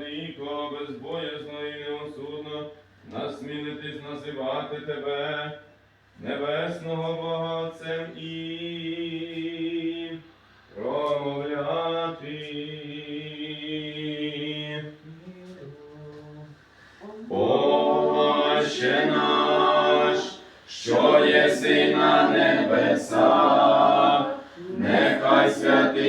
владико, безбоязно і неосудно, насмілитись називати тебе, небесного Бога Отцем і промовляти. Отче наш, що єси на небесах,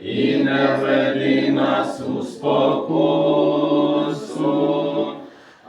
і не веди нас у спокусу,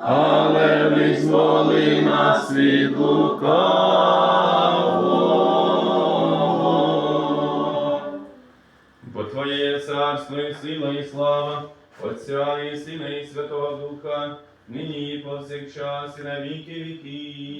але визволи нас від лукавого. Бо Твоє є царство і сила, і слава, Отця і Сина, і Святого Духа, нині і повсякчас, і на віки віків.